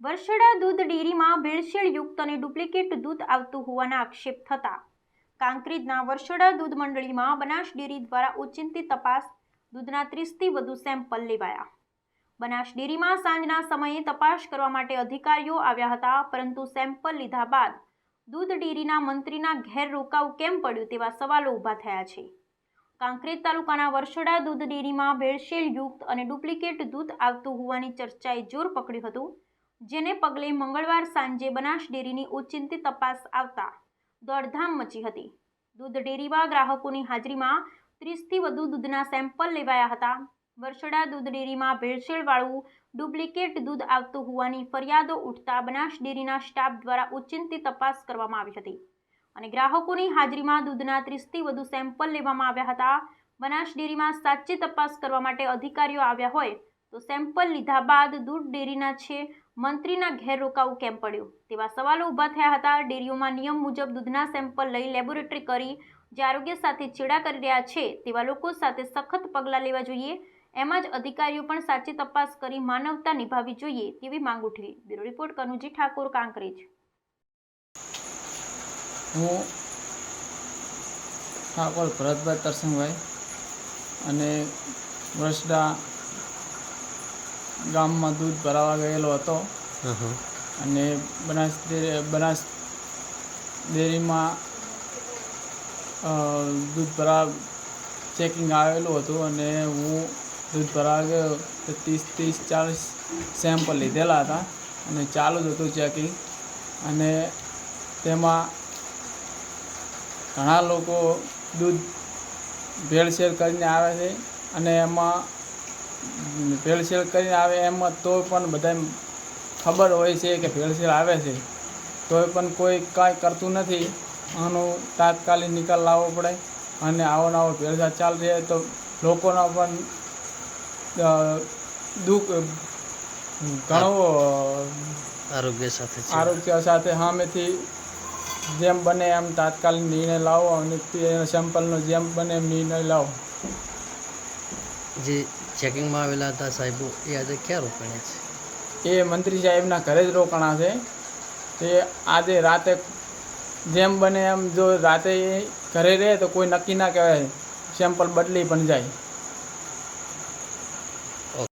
વરસડા દૂધ ડેરીમાં ભેળસેળયુક્ત અને ડુપ્લિકેટ દૂધ આવતું હોવાના આક્ષેપ થતા. કાંકરેજના વર્ષડા દૂધ મંડળીમાં બનાસ ડેરી દ્વારા ઓચિંતી તપાસ, દૂધના ત્રીસથી વધુ સેમ્પલ લેવાયા. બનાસ ડેરીમાં સાંજના સમયે તપાસ કરવા માટે અધિકારીઓ આવ્યા હતા, પરંતુ સેમ્પલ લીધા બાદ દૂધ ડેરીના મંત્રીના ઘેર રોકાવું કેમ પડ્યું તેવા સવાલો ઊભા થયા છે. કાંકરેજ તાલુકાના વર્ષડા દૂધ ડેરીમાં ભેળસેળયુક્ત અને ડુપ્લિકેટ દૂધ આવતું હોવાની ચર્ચાએ જોર પકડ્યું હતું. જેને પગલે મંગળવાર સાંજે બનાસ ડેરીની ઉચ્ચિંતી તપાસ આવતા દોડધામ મચી હતી. દૂધ ડેરીમાં ગ્રાહકોની હાજરીમાં ત્રીસથી વધુ દૂધના સેમ્પલ લેવાયા હતા. વરસડા દૂધ ડેરીમાં ભેળસેળવાળું ડુપ્લિકેટ દૂધ આવતું હોવાની ફરિયાદો ઉઠતા બનાસ ડેરીના સ્ટાફ દ્વારા ઉચ્ચિંતી તપાસ કરવામાં આવી હતી અને ગ્રાહકોની હાજરીમાં દૂધના ત્રીસથી વધુ સેમ્પલ લેવામાં આવ્યા હતા. બનાસ ડેરીમાં સાચી તપાસ કરવા માટે અધિકારીઓ આવ્યા હોય તો સેમ્પલ લીધા બાદ દૂધ ડેરીના છે મંત્રીના ઘેર રોકાવું કેમ પડ્યું? તેવા સવાલો ઊભા થયા હતા. ડેરીઓમાં નિયમ મુજબ દૂધના સેમ્પલ લઈ લેબોરેટરી કરી જે આરોગ્ય સાથે ચેડા કરી રહ્યા છે તેવા લોકો સાથે સખત પગલાં લેવા જોઈએ. એમ જ અધિકારીઓ પણ સાચી તપાસ કરી માનવતા નિભાવી જોઈએ તેવી માંગ ઉઠવી બ્યુરો રિપોર્ટ, કનુજી ઠાકોર, કાંકરેજ. હું ઠાકોર ભરતભાઈ તરસિંહભાઈ અને વરસડા ગામમાં દૂધ ભરાવા ગયેલો હતો. અને બનાસ બનાસ ડેરીમાં દૂધ ભરાવ ચેકિંગ આવેલું હતું અને હું દૂધ ભરાવ ત્રીસ ત્રીસ, ચાલીસ સેમ્પલ લીધેલા હતા અને ચાલુ જ હતું ચેકિંગ અને તેમાં ઘણા લોકો દૂધ ભેળસેળ કરીને આવે છે અને એમાં ભેળસેળ કરીને આવે એમાં તો પણ બધાને ખબર હોય છે કે ભેળસેળ આવે છે તોય પણ કોઈ કાંઈ કરતું નથી. આનો તાત્કાલિક નિકાલ લાવવો પડે અને આવો નવો ભેળસેળ રહે તો લોકોનો પણ દુઃખ ઘણો આરોગ્ય સાથે આરોગ્ય સાથે સામેથી જેમ બને એમ તાત્કાલિક નિર્ણય લાવો અને સેમ્પલનો જેમ બને એમ નિર્ણય લાવો. જે ચેકિંગમાં આવેલા હતા સાહેબો એ આજે ક્યાં રોકાયા છે? એ મંત્રી સાહેબના ઘરે જ રોકાણા છે. તે આજે રાતે જેમ બને એમ જો રાતે ઘરે રહે તો કોઈ નક્કી ના કહેવાય. સેમ્પલ બદલી પણ જાય.